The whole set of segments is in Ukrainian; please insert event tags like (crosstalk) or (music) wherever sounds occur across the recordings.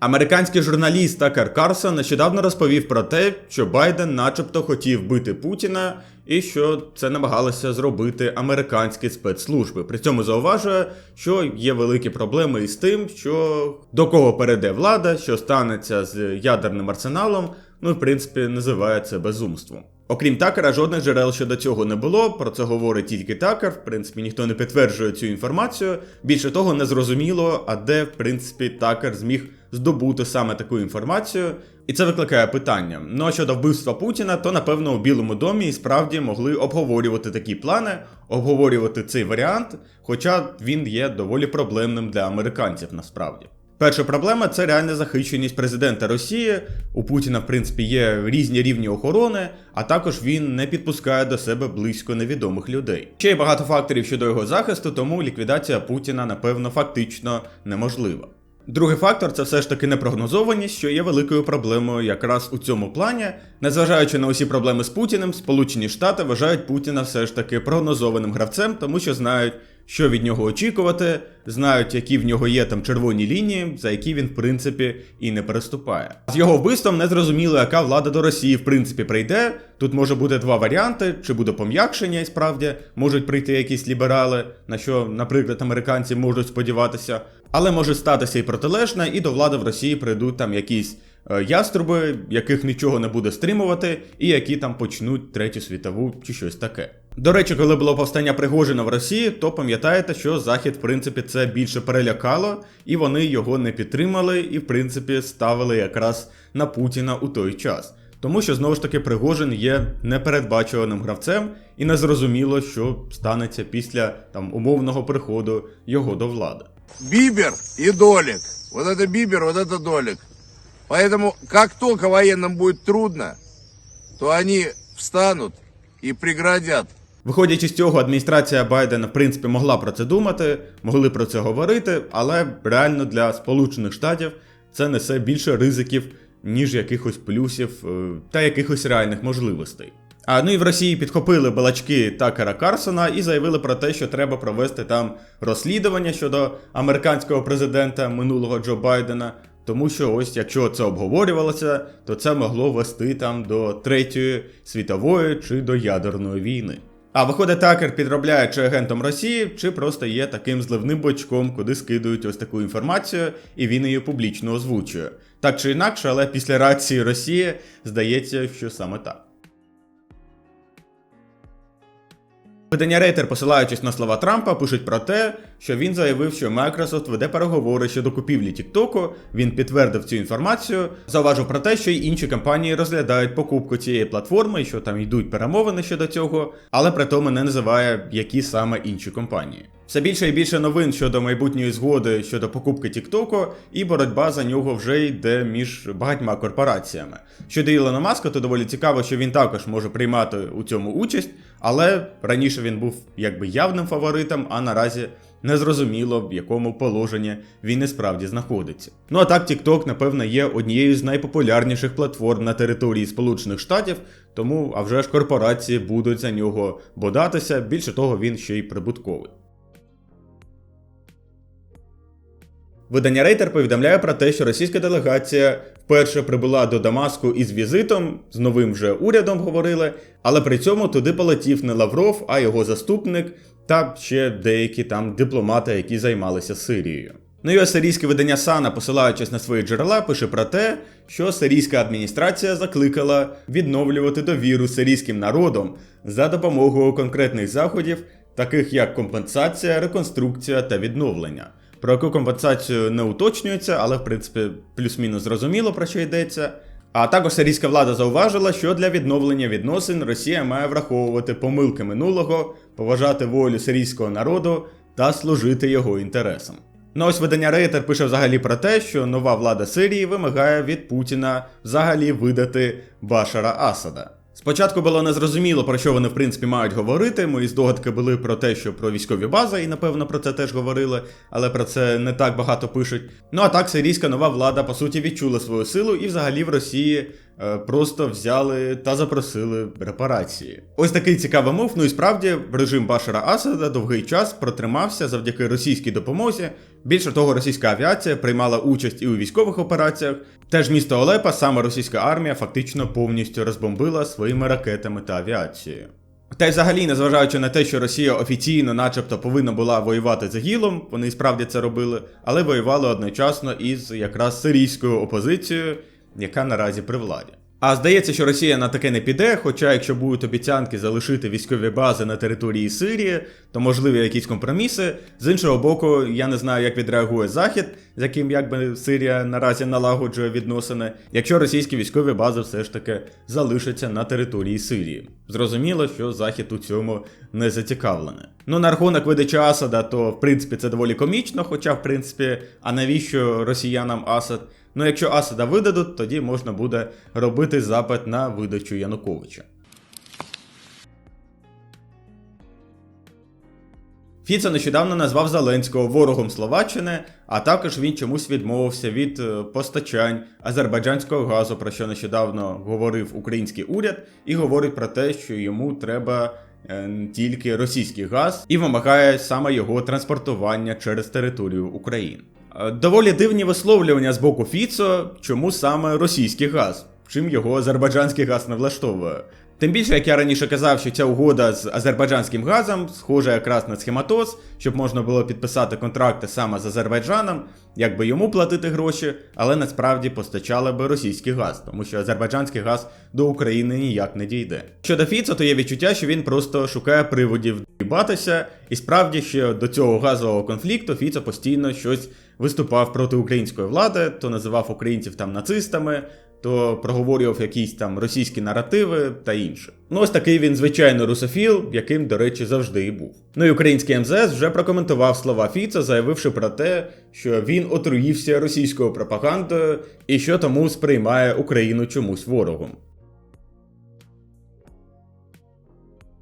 Американський журналіст Такер Карсон нещодавно розповів про те, що Байден начебто хотів бити Путіна і що це намагалися зробити американські спецслужби. При цьому зауважує, що є великі проблеми із тим, що до кого перейде влада, що станеться з ядерним арсеналом. Ну, в принципі, називає це безумством. Окрім Такера, жодних джерел щодо цього не було. Про це говорить тільки Такер. В принципі, ніхто не підтверджує цю інформацію. Більше того, не зрозуміло, а де, в принципі, Такер зміг здобути саме таку інформацію. І це викликає питання. Ну а щодо вбивства Путіна, то напевно у Білому домі і справді могли обговорювати такі плани, обговорювати цей варіант, хоча він є доволі проблемним для американців насправді. Перша проблема це реальна захищеність президента Росії. У Путіна, в принципі, є різні рівні охорони, а також він не підпускає до себе близько невідомих людей. Ще є багато факторів щодо його захисту, тому ліквідація Путіна, напевно, фактично неможлива. Другий фактор це все ж таки непрогнозованість, що є великою проблемою якраз у цьому плані. Незважаючи на усі проблеми з Путіним, Сполучені Штати вважають Путіна все ж таки прогнозованим гравцем, тому що знають, що від нього очікувати, знають, які в нього є там червоні лінії, за які він в принципі і не переступає. З його вбивством не зрозуміло, яка влада до Росії в принципі прийде. Тут може бути два варіанти: чи буде пом'якшення, і справді можуть прийти якісь ліберали, на що, наприклад, американці можуть сподіватися. Але може статися і протилежне, і до влади в Росії прийдуть там якісь е, яструби, яких нічого не буде стримувати, і які там почнуть третю світову чи щось таке. До речі, коли було повстання Пригожина в Росії, то пам'ятаєте, що Захід, в принципі, це більше перелякало, і вони його не підтримали, і, в принципі, ставили якраз на Путіна у той час. Тому що знову ж таки Пригожин є непередбачуваним гравцем, і незрозуміло, що станеться після там умовного приходу його до влади. Бибер и Долик. Вот это Бибер, вот это Долик. Поэтому, как только военным будет трудно, то они встанут и преградят Виходячи з цього, адміністрація Байдена, в принципі, могла про це думати, могли про це говорити, але реально для Сполучених Штатів це несе більше ризиків, ніж якихось плюсів е, та якихось реальних можливостей. А ну і в Росії підхопили балачки Такера Карсона і заявили про те, що треба провести там розслідування щодо американського президента минулого Джо Байдена. Тому що ось якщо це обговорювалося, то це могло вести там до третьої світової чи до ядерної війни. А виходить, Такер підробляє чи агентом Росії, чи просто є таким зливним бочком, куди скидують ось таку інформацію, і він її публічно озвучує. Так чи інакше, але після реакції Росії здається, що саме так. Видання Рейтер, посилаючись на слова Трампа, пишуть про те, що він заявив, що Microsoft веде переговори щодо купівлі TikTok, Він підтвердив цю інформацію, зауважив про те, що й інші компанії розглядають покупку цієї платформи, що там йдуть перемовини щодо цього, але при тому не називає, які саме інші компанії. Все більше і більше новин щодо майбутньої згоди щодо покупки TikTok, і боротьба за нього вже йде між багатьма корпораціями. Щодо Ілона Маска, то доволі цікаво, що він також може приймати у цьому участь, але раніше він був якби явним фаворитом, а наразі незрозуміло, в якому положенні він і справді знаходиться. Ну а так, TikTok, напевно, є однією з найпопулярніших платформ на території Сполучених Штатів, тому а вже ж корпорації будуть за нього бодатися. Більше того, він ще й прибутковий. Видання Рейтер повідомляє про те, що російська делегація вперше прибула до Дамаску із візитом, з новим вже урядом говорили, але при цьому туди полетів не Лавров, а його заступник та ще деякі там дипломати, які займалися Сирією. Ну і сирійське видання Сана, посилаючись на свої джерела, пише про те, що сирійська адміністрація закликала відновлювати довіру сирійським народом за допомогою конкретних заходів, таких як компенсація, реконструкція та відновлення. Про яку компенсацію не уточнюється, але в принципі плюс-мінус зрозуміло про що йдеться. А також сирійська влада зауважила, що для відновлення відносин Росія має враховувати помилки минулого, поважати волю сирійського народу та служити його інтересам. Ну ось видання Рейтер пише взагалі про те, що нова влада Сирії вимагає від Путіна взагалі видати Башара Асада. Спочатку було незрозуміло, про що вони в принципі мають говорити. Мої здогадки були про те, що про військові бази, і напевно про це теж говорили, але про це не так багато пишуть. Ну а так, сирійська нова влада по суті відчула свою силу, і взагалі в Росії просто взяли та запросили репарації. Ось такий цікавий мов. Ну і справді режим Башара Асада довгий час протримався завдяки російській допомозі. Більше того, російська авіація приймала участь і у військових операціях. Теж місто Олепа, саме російська армія фактично повністю розбомбила своїми ракетами та авіацією. Та й взагалі, незважаючи на те, що Росія офіційно, начебто, повинна була воювати з ІГІЛом, вони справді це робили, але воювали одночасно із якраз сирійською опозицією, яка наразі при владі. А здається, що Росія на таке не піде, хоча якщо будуть обіцянки залишити військові бази на території Сирії, то можливі якісь компроміси. З іншого боку, я не знаю, як відреагує Захід, з яким якби Сирія наразі налагоджує відносини, якщо російські військові бази все ж таки залишаться на території Сирії. Зрозуміло, що Захід у цьому не зацікавлений. Ну, на рахунок видачі Асада, то в принципі це доволі комічно, хоча, в принципі, а навіщо росіянам Асад? Ну, якщо Асада видадуть, тоді можна буде робити запит на видачу Януковича. Фіцо нещодавно назвав Зеленського ворогом Словаччини, а також він чомусь відмовився від е, постачань азербайджанського газу, про що нещодавно говорив український уряд, і говорить про те, що йому треба е, тільки російський газ і вимагає саме його транспортування через територію України. Е, Доволі дивні висловлювання з боку Фіцо, чому саме російський газ, чим його азербайджанський газ не влаштовує. Тим більше, як я раніше казав, що ця угода з азербайджанським газом схожа якраз на схематоз, щоб можна було підписати контракти саме з Азербайджаном, якби йому платити гроші, але насправді постачали би російський газ, тому що азербайджанський газ до України ніяк не дійде. Щодо Фіцо, то є відчуття, що він просто шукає приводів доїбатися, і справді ще до цього газового конфлікту Фіцо постійно щось виступав проти української влади, то називав українців там нацистами, то проговорював якісь там російські наративи та інше. Ну ось такий він звичайно русофіл, яким, до речі, завжди і був. Ну і український МЗС вже прокоментував слова Фіца, заявивши про те, що він отруївся російською пропагандою і що тому сприймає Україну чомусь ворогом.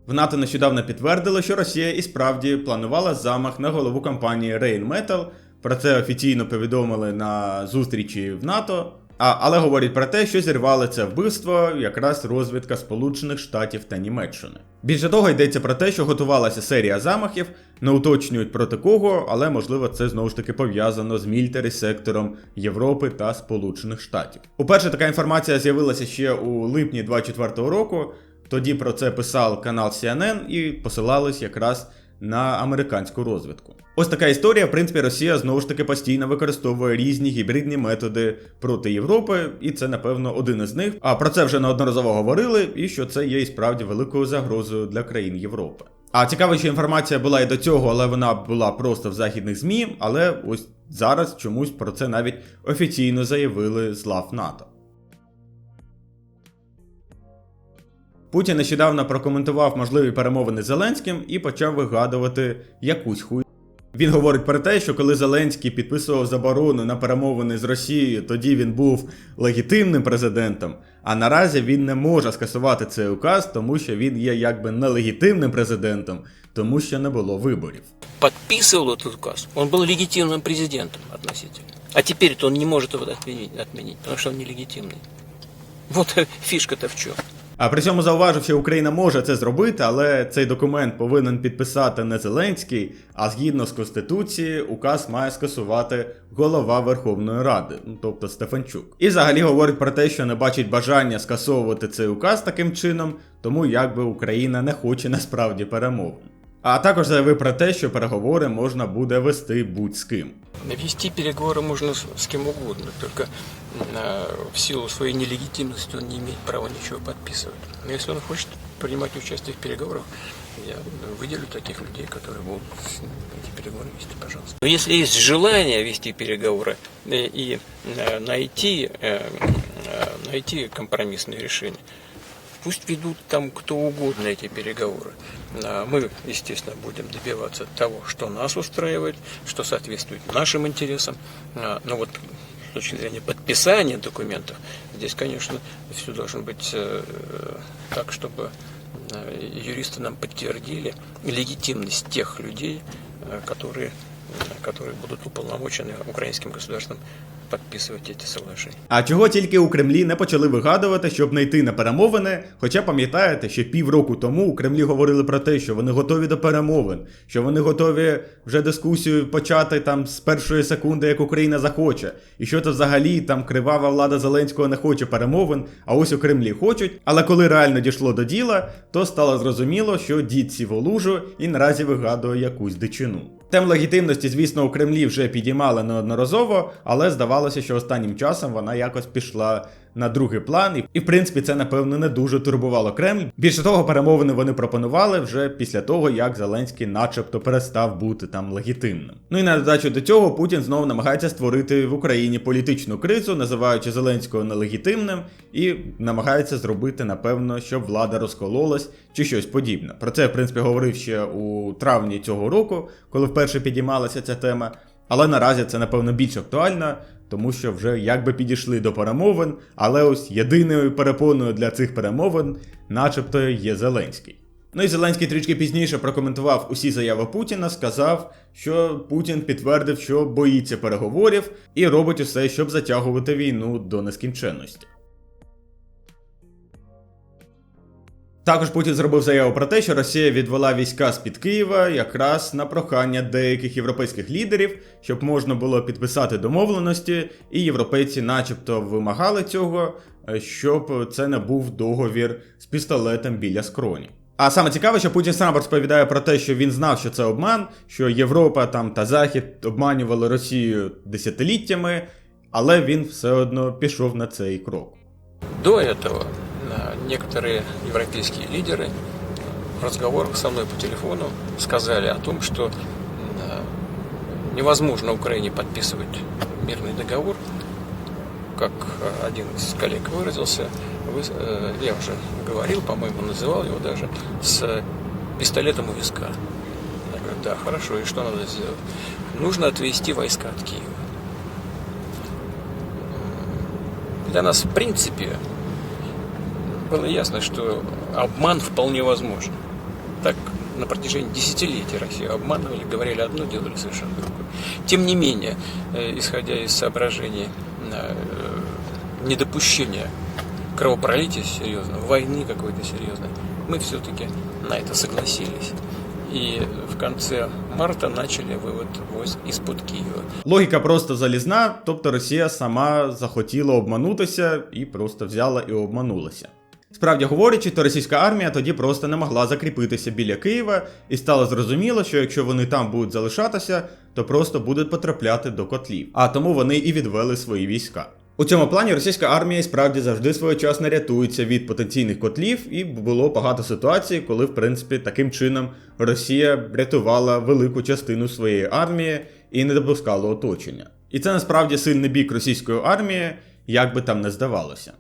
В НАТО нещодавно підтвердили, що Росія і справді планувала замах на голову компанії Rain Metal. Про це офіційно повідомили на зустрічі в НАТО. А, але говорять про те, що зірвали це вбивство якраз розвідка Сполучених Штатів та Німеччини. Більше того, йдеться про те, що готувалася серія замахів, не уточнюють проти кого, але можливо це знову ж таки пов'язано з мільтері сектором Європи та Сполучених Штатів. Уперше така інформація з'явилася ще у липні 24-го року. Тоді про це писав канал CNN і посилались якраз на американську розвідку. Ось така історія. В принципі, Росія знову ж таки постійно використовує різні гібридні методи проти Європи, і це, напевно, один із них. А про це вже неодноразово говорили, і що це є і справді великою загрозою для країн Європи. А цікава, що інформація була і до цього, але вона була просто в західних ЗМІ. Але ось зараз чомусь про це навіть офіційно заявили з лав НАТО. Путін нещодавно прокоментував можливі перемовини з Зеленським і почав вигадувати якусь хуй. Він говорить про те, що коли Зеленський підписував заборону на перемовини з Росією, тоді він був легітимним президентом. А наразі він не може скасувати цей указ, тому що він є якби нелегітимним президентом, тому що не було виборів. подписывал этот указ, он был легитимным президентом относительно. А теперь-то он не может его отменить, отменить, потому что он нелегитимный. Вот (laughs) фишка-то в чем. А при цьому зауважив, що Україна може це зробити, але цей документ повинен підписати не Зеленський, а згідно з Конституцією, указ має скасувати голова Верховної Ради, ну тобто Стефанчук. І взагалі говорить про те, що не бачить бажання скасовувати цей указ таким чином, тому якби Україна не хоче насправді перемовин. А також заявив про те, що переговори можна буде вести будь з ким. Вести переговоры можно с, с кем угодно, только э, в силу своей нелегитимности он не имеет права ничего подписывать. Но если он хочет принимать участие в переговорах, я выделю таких людей, которые будут с ним эти переговоры вести, пожалуйста. Но если есть желание вести переговоры э, и э, найти, э, э, найти компромиссные решения, Пусть ведут там кто угодно эти переговоры. А Мы, естественно, будем добиваться того, что нас устраивает, что соответствует нашим интересам. А, Но вот с точки зрения подписания документов, Здесь, конечно, все должно быть э, так, чтобы э, юристы нам подтвердили легитимность тех людей, э, которые, которые будут уполномочены украинским государством подписывать эти соглашения. А чого тільки у Кремлі не почали вигадувати, щоб не йти на перемовини? Хоча пам'ятаєте, що півроку тому у Кремлі говорили про те, що вони готові до перемовин, що вони готові вже дискусію почати там з першої секунди, як Україна захоче, і що це взагалі там кривава влада Зеленського не хоче перемовин, а ось у Кремлі хочуть. Але коли реально дійшло до діла, то стало зрозуміло, що дід сів у лужу і наразі вигадує якусь дичину. Тем легітимності, звісно, у Кремлі вже підіймали неодноразово, але здавалося, що останнім часом вона якось пішла на другий план, і, в принципі це напевно не дуже турбувало Кремль. Більше того, перемовини вони пропонували вже після того, як Зеленський, начебто, перестав бути там легітимним. Ну і на додачу до цього Путін знову намагається створити в Україні політичну кризу, називаючи Зеленського нелегітимним, і намагається зробити, напевно, щоб влада розкололась чи щось подібне. Про це, в принципі, говорив ще у травні цього року, коли вперше підіймалася ця тема. Але наразі це, напевно, більш актуально, тому що вже якби підійшли до перемовин, але ось єдиною перепоною для цих перемовин, начебто, є Зеленський. Ну і Зеленський трішки пізніше прокоментував усі заяви Путіна, сказав, що Путін підтвердив, що боїться переговорів і робить усе, щоб затягувати війну до нескінченності. Також Путін зробив заяву про те, що Росія відвела війська з-під Києва якраз на прохання деяких європейських лідерів, щоб можна було підписати домовленості, і європейці, начебто, вимагали цього, е, щоб це не був договір з пістолетом біля скроні. А саме цікаве, що Путін сам розповідає про те, що він знав, що це обман, що Європа там та Захід обманювали Росію десятиліттями, але він все одно пішов на цей крок. До этого э, некоторые европейские лидеры в разговорах со мной по телефону сказали о том, что э, невозможно Украине подписывать мирный договор, как э, один из коллег выразился, вы, э, я уже говорил, по-моему, называл его даже, с пистолетом у виска. Я говорю, да, хорошо, и что надо сделать? Нужно отвести войска от Киева. Для нас, в принципе, было ясно, что обман вполне возможен. Так на протяжении десятилетий Россию обманывали, говорили одно, делали совершенно другое. Тем не менее, э, исходя из соображений э, недопущения кровопролития серьезного, войны какой-то серьезной, мы все-таки на это согласились. И в конце марта начали вывод войск из-под Киева. Логіка просто залізна, тобто Росія сама захотіла обманутися і просто взяла і обманулася. Справді говорячи, то російська армія тоді просто не могла закріпитися біля Києва, і стало зрозуміло, що якщо вони там будуть залишатися, то просто будуть потрапляти до котлів. А тому вони і відвели свої війська. У цьому плані російська армія справді завжди своєчасно рятується від потенційних котлів, і було багато ситуацій, коли, в принципі, таким чином Росія рятувала велику частину своєї армії і не допускала оточення. І це насправді сильний бік російської армії, як би там не здавалося.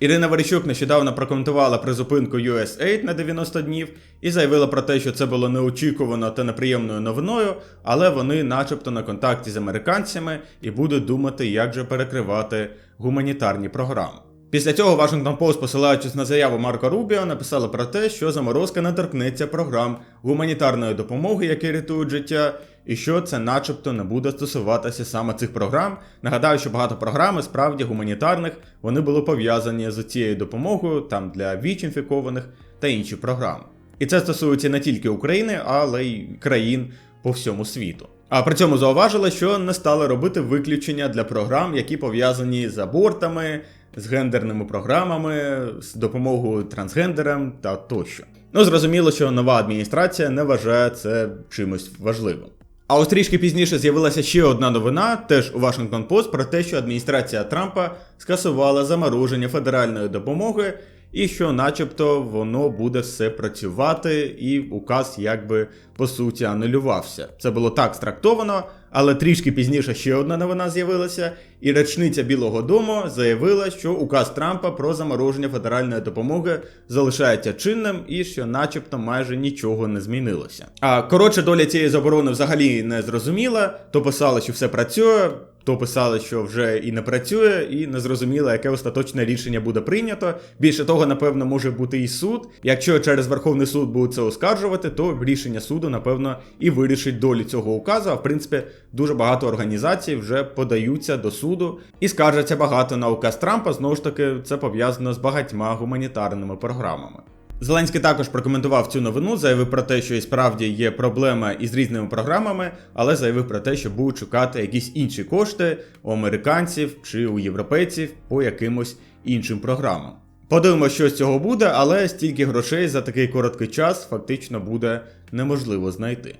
Ірина Верещук нещодавно прокоментувала призупинку USAID на 90 днів і заявила про те, що це було неочікувано та неприємною новиною, але вони, начебто, на контакті з американцями і будуть думати, як же перекривати гуманітарні програми. Після цього Washington Post, посилаючись на заяву Марко Рубіо, написала про те, що заморозка не торкнеться програм гуманітарної допомоги, які рятують життя, і що це, начебто, не буде стосуватися саме цих програм. Нагадаю, що багато програм, справді гуманітарних, вони були пов'язані з цією допомогою там для ВІЧ-інфікованих та інші програми. І це стосується не тільки України, але й країн по всьому світу. А при цьому зауважили, що не стали робити виключення для програм, які пов'язані з абортами, з гендерними програмами, з допомогою трансгендерам та тощо. Ну, зрозуміло, що нова адміністрація не вважає це чимось важливим. А ось трішки пізніше з'явилася ще одна новина, теж у Washington Post, про те, що адміністрація Трампа скасувала замороження федеральної допомоги, і що, начебто, воно буде все працювати, і указ якби по суті анулювався. Це було так страктовано, але трішки пізніше ще одна новина з'явилася, і речниця Білого Дому заявила, що указ Трампа про замороження федеральної допомоги залишається чинним і що, начебто, майже нічого не змінилося. А коротше, доля цієї заборони взагалі не зрозуміла, то писали, що все працює. То писали, що вже і не працює, і не зрозуміло, яке остаточне рішення буде прийнято. Більше того, напевно, може бути і суд. Якщо через Верховний суд будуть це оскаржувати, то рішення суду, напевно, і вирішить долю цього указу. А в принципі, дуже багато організацій вже подаються до суду і скаржаться багато на указ Трампа. Знову ж таки, це пов'язано з багатьма гуманітарними програмами. Зеленський також прокоментував цю новину, заявив про те, що і справді є проблема із різними програмами, але заявив про те, що будуть шукати якісь інші кошти у американців чи у європейців по якимось іншим програмам. Подивимося, що з цього буде, але стільки грошей за такий короткий час фактично буде неможливо знайти.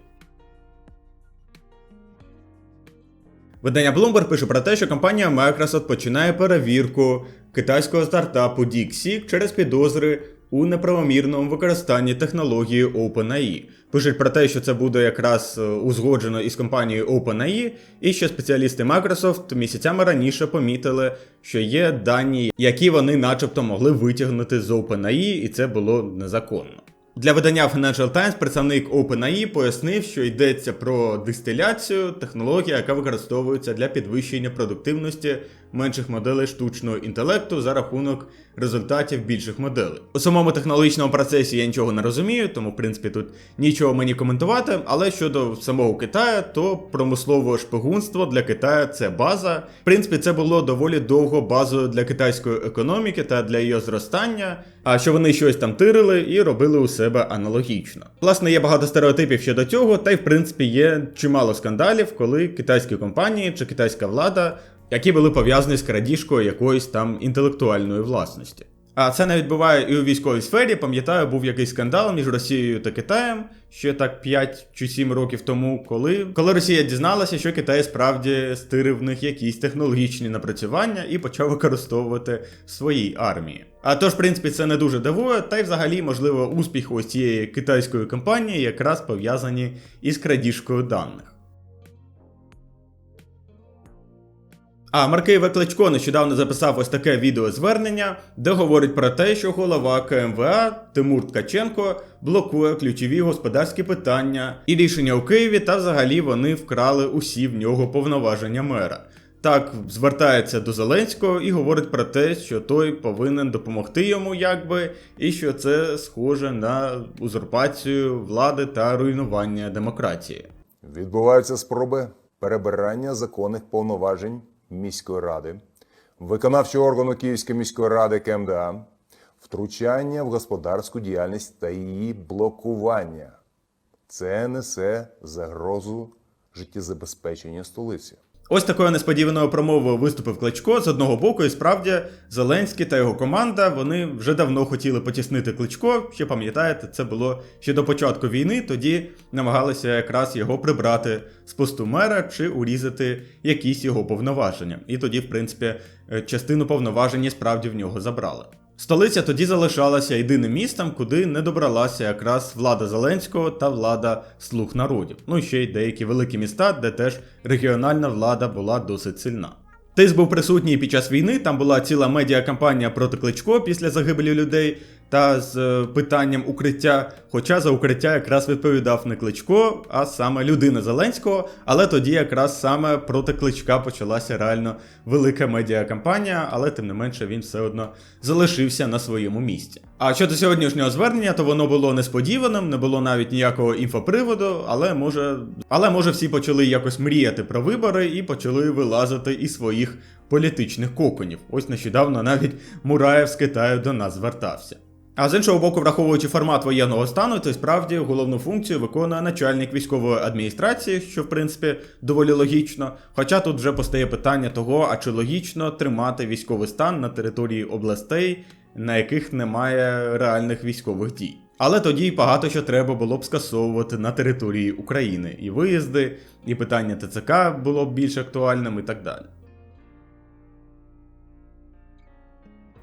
Видання Bloomberg пише про те, що компанія Microsoft починає перевірку китайського стартапу DeepSeek через підозри у неправомірному використанні технології OpenAI. Пишуть про те, що це буде якраз е, узгоджено із компанією OpenAI, і що спеціалісти Microsoft місяцями раніше помітили, що є дані, які вони начебто могли витягнути з OpenAI, і це було незаконно. Для видання Financial Times представник OpenAI пояснив, що йдеться про дистиляцію, технологія, яка використовується для підвищення продуктивності менших моделей штучного інтелекту за рахунок результатів більших моделей. У самому технологічному процесі я нічого не розумію, тому в принципі тут нічого мені коментувати. Але щодо самого Китаю, то промислове шпигунство для Китаю це база. В принципі, це було доволі довго базою для китайської економіки та для її зростання. А що вони щось там тирили і робили у себе аналогічно. Власне, є багато стереотипів щодо цього, та й в принципі є чимало скандалів, коли китайські компанії чи китайська влада, які були пов'язані з крадіжкою якоїсь там інтелектуальної власності. А це навіть буває і у військовій сфері. Пам'ятаю, був якийсь скандал між Росією та Китаєм ще так 5 чи 7 років тому, коли, коли Росія дізналася, що Китай справді стирив в них якісь технологічні напрацювання і почав використовувати в своїй армії. А тож, в принципі, це не дуже дивує, та й взагалі, можливо, успіх ось цієї китайської компанії якраз пов'язані із крадіжкою даних. А Маркей Кличко нещодавно записав ось таке відеозвернення, де говорить про те, що голова КМВА Тимур Ткаченко блокує ключові господарські питання і рішення у Києві, та взагалі вони вкрали усі в нього повноваження мера. Так звертається до Зеленського і говорить про те, що той повинен допомогти йому, якби, і що це схоже на узурпацію влади та руйнування демократії. Відбуваються спроби перебирання законних повноважень міської ради, виконавчого органу Київської міської ради КМДА, втручання в господарську діяльність та її блокування. Це несе загрозу життєзабезпечення столиці. Ось такою несподіваною промовою виступив Кличко з одного боку, і справді Зеленський та його команда вони вже давно хотіли потіснити Кличко. Ще пам'ятаєте, це було ще до початку війни. Тоді намагалися якраз його прибрати з посту мера чи урізати якісь його повноваження. І тоді, в принципі, е, частину повноважень справді в нього забрали. Столиця тоді залишалася єдиним містом, куди не добралася якраз влада Зеленського та влада слуг народів. Ну і ще й деякі великі міста, де теж регіональна влада була досить сильна. Тис був присутній під час війни. Там була ціла медіакампанія проти Кличко після загибелі людей та з е, питанням укриття. Хоча за укриття якраз відповідав не Кличко, а саме людина Зеленського. Але тоді якраз саме проти Кличка почалася реально велика медіакампанія, але тим не менше він все одно залишився на своєму місці. А щодо сьогоднішнього звернення, то воно було несподіваним, не було навіть ніякого інфоприводу, але може, але може всі почали якось мріяти про вибори і почали вилазити із своїх політичних коконів. Ось нещодавно навіть Мураєв з Китаю до нас звертався. А з іншого боку, враховуючи формат воєнного стану, то справді головну функцію виконує начальник військової адміністрації, що в принципі доволі логічно. Хоча тут вже постає питання того, а чи логічно тримати військовий стан на території областей, на яких немає реальних військових дій. Але тоді й багато що треба було б скасовувати на території України. І виїзди, і питання ТЦК було б більш актуальним і так далі.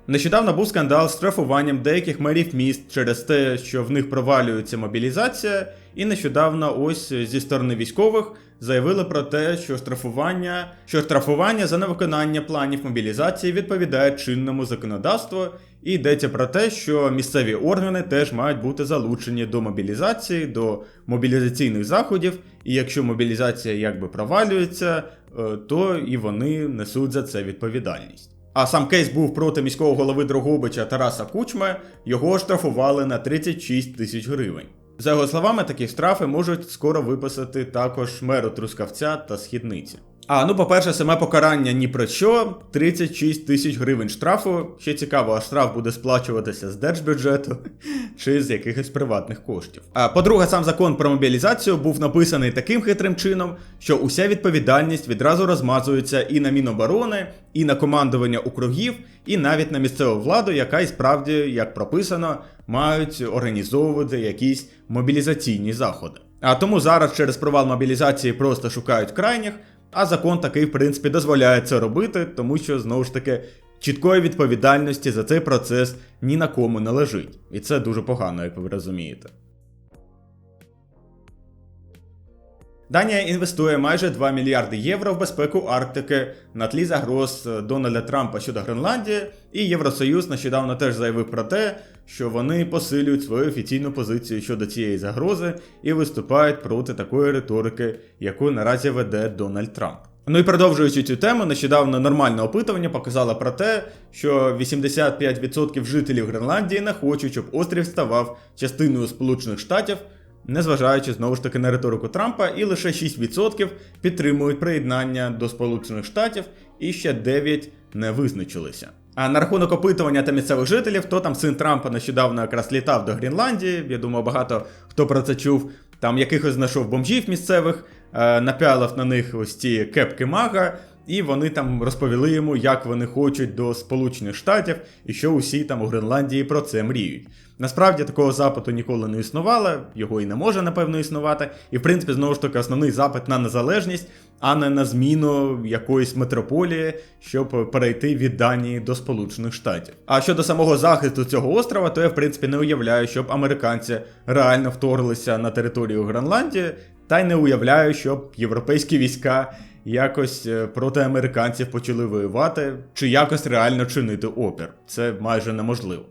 Нещодавно був скандал з штрафуванням деяких мерів міст через те, що в них провалюється мобілізація, і нещодавно ось зі сторони військових заявили про те, що штрафування, що штрафування за невиконання планів мобілізації відповідає чинному законодавству, і йдеться про те, що місцеві органи теж мають бути залучені до мобілізації, до мобілізаційних заходів, і якщо мобілізація якби провалюється, е, то і вони несуть за це відповідальність. А сам кейс був проти міського голови Дрогобича Тараса Кучми, його штрафували на 36 тисяч гривень. За його словами, такі штрафи можуть скоро виписати також меру Трускавця та Східниці. А ну, по-перше, саме покарання ні про що 36 тисяч гривень штрафу. Ще цікаво, а штраф буде сплачуватися з держбюджету (laughs) чи з якихось приватних коштів. А по-друге, сам закон про мобілізацію був написаний таким хитрим чином, що уся відповідальність відразу розмазується і на Міноборони, і на командування округів, і навіть на місцеву владу, яка і справді, як прописано, мають організовувати якісь мобілізаційні заходи. А тому зараз через провал мобілізації просто шукають крайніх. А закон такий, в принципі, дозволяє це робити, тому що знову ж таки чіткої відповідальності за цей процес ні на кому не лежить. І це дуже погано, як ви розумієте. Данія інвестує майже 2 мільярди євро в безпеку Арктики на тлі загроз Дональда Трампа щодо Гренландії, і Євросоюз нещодавно теж заявив про те, що вони посилюють свою офіційну позицію щодо цієї загрози і виступають проти такої риторики, яку наразі веде Дональд Трамп. Ну і продовжуючи цю тему, нещодавно нормальне опитування показало про те, що 85% жителів Гренландії не хочуть, щоб острів ставав частиною Сполучених Штатів, незважаючи знову ж таки на риторику Трампа, і лише 6% підтримують приєднання до Сполучених Штатів, і ще 9 не визначилися. А на рахунок опитування та місцевих жителів, то там син Трампа нещодавно якраз літав до Гренландії. Я думаю, багато хто про це чув. Там якихось знайшов бомжів місцевих, е, напялив на них ось ці кепки мага, і вони там розповіли йому, як вони хочуть до Сполучених Штатів, і що усі там у Гренландії про це мріють. Насправді такого запиту ніколи не існувало, його і не може, напевно, існувати. І в принципі, знову ж таки, основний запит на незалежність, а не на зміну якоїсь метрополії, щоб перейти від Данії до Сполучених Штатів. А щодо самого захисту цього острова, то я в принципі не уявляю, щоб американці реально вторглися на територію Гренландії, та й не уявляю, щоб європейські війська якось е, проти американців почали воювати, чи якось реально чинити опір. Це майже неможливо.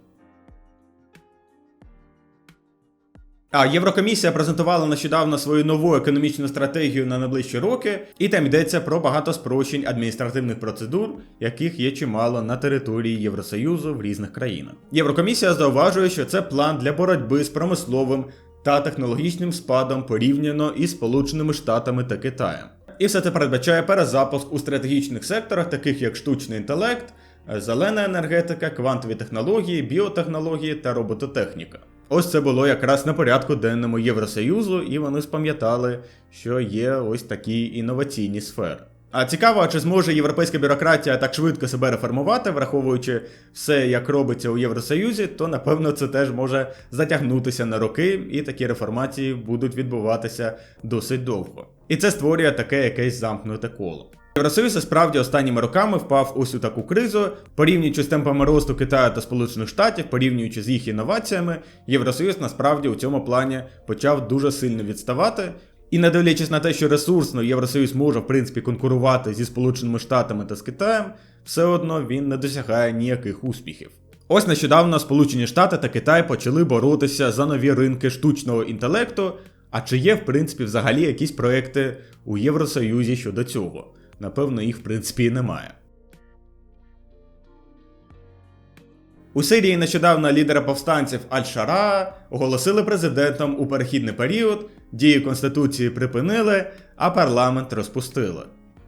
А Єврокомісія презентувала нещодавно свою нову економічну стратегію на найближчі роки, і там йдеться про багато спрощень адміністративних процедур, яких є чимало на території Євросоюзу в різних країнах. Єврокомісія зауважує, що це план для боротьби з промисловим та технологічним спадом порівняно із Сполученими Штатами та Китаєм. І все це передбачає перезапуск у стратегічних секторах, таких як штучний інтелект, зелена енергетика, квантові технології, біотехнології та робототехніка. Ось це було якраз на порядку денному Євросоюзу, і вони спам'ятали, що є ось такі інноваційні сфери. А цікаво, чи зможе європейська бюрократія так швидко себе реформувати, враховуючи все, як робиться у Євросоюзі, то напевно це теж може затягнутися на роки, і такі реформації будуть відбуватися досить довго. І це створює таке якесь замкнуте коло. Євросоюз справді останніми роками впав ось у таку кризу, порівнюючи з темпами росту Китаю та Сполучених Штатів, порівнюючи з їх інноваціями, Євросоюз насправді у цьому плані почав дуже сильно відставати. І не дивлячись на те, що ресурсно Євросоюз може в принципі конкурувати зі Сполученими Штатами та з Китаєм, все одно він не досягає ніяких успіхів. Ось нещодавно Сполучені Штати та Китай почали боротися за нові ринки штучного інтелекту. А чи є, в принципі, взагалі якісь проекти у Євросоюзі щодо цього? Напевно, їх в принципі і немає. У Сирії нещодавно лідера повстанців Аль-Шара оголосили президентом у перехідний період, дію конституції припинили, а парламент розпустили.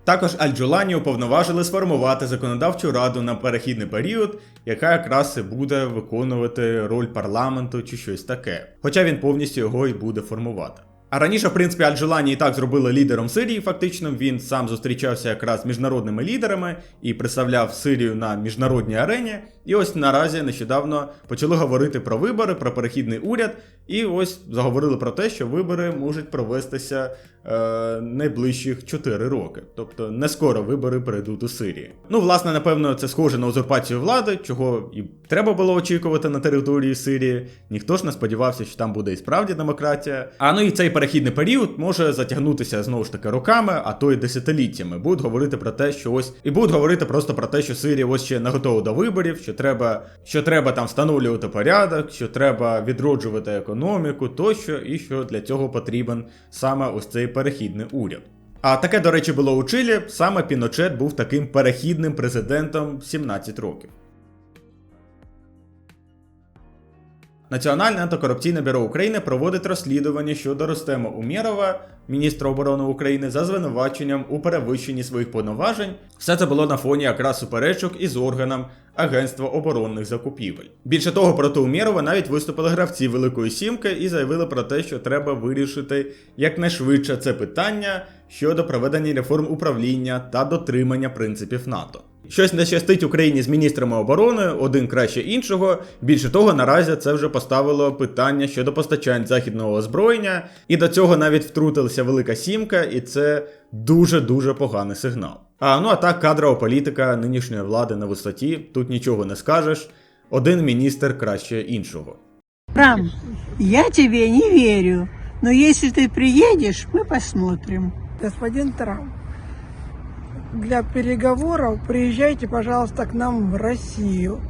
Також Аль-Джулані уповноважили сформувати законодавчу раду на перехідний період, яка якраз і буде виконувати роль парламенту чи щось таке. Хоча він повністю його і буде формувати. А раніше, в принципі, Аль-Джулані і так зробили лідером Сирії. Фактично він сам зустрічався якраз з міжнародними лідерами і представляв Сирію на міжнародній арені. І ось наразі нещодавно почали говорити про вибори, про перехідний уряд, і ось заговорили про те, що вибори можуть провестися е, найближчих 4 роки. Тобто не скоро вибори прийдуть у Сирії. Ну, власне, напевно, це схоже на узурпацію влади, чого і треба було очікувати на території Сирії. Ніхто ж не сподівався, що там буде і справді демократія. А ну і цей перехідний період може затягнутися знову ж таки роками, а то й десятиліттями. Будуть говорити про те, що ось і будуть говорити просто про те, що Сирія ось ще не готова до виборів, що треба, що треба там встановлювати порядок, що треба відроджувати економіку тощо, і що для цього потрібен саме ось цей перехідний уряд. А таке, до речі, було у Чилі. Саме Піночет був таким перехідним президентом 17 років. Національне антикорупційне бюро України проводить розслідування щодо Ростема Умєрова, міністра оборони України, за звинуваченням у перевищенні своїх повноважень. Все це було на фоні якраз суперечок із органом Агентства оборонних закупівель. Більше того, проти Умєрова навіть виступили гравці Великої Сімки і заявили про те, що треба вирішити якнайшвидше це питання щодо проведення реформ управління та дотримання принципів НАТО. Щось не щастить Україні з міністрами оборони, один краще іншого. Більше того, наразі це вже поставило питання щодо постачань західного озброєння, і до цього навіть втрутилася Велика Сімка, і це дуже дуже поганий сигнал. А ну а так, кадрова політика нинішньої влади на висоті, тут нічого не скажеш. Один міністр краще іншого. Рам, я тебе не верю, но если ты приедешь, мы посмотрим. Господин Трамп, для переговоров приезжайте, пожалуйста, к нам в Россию.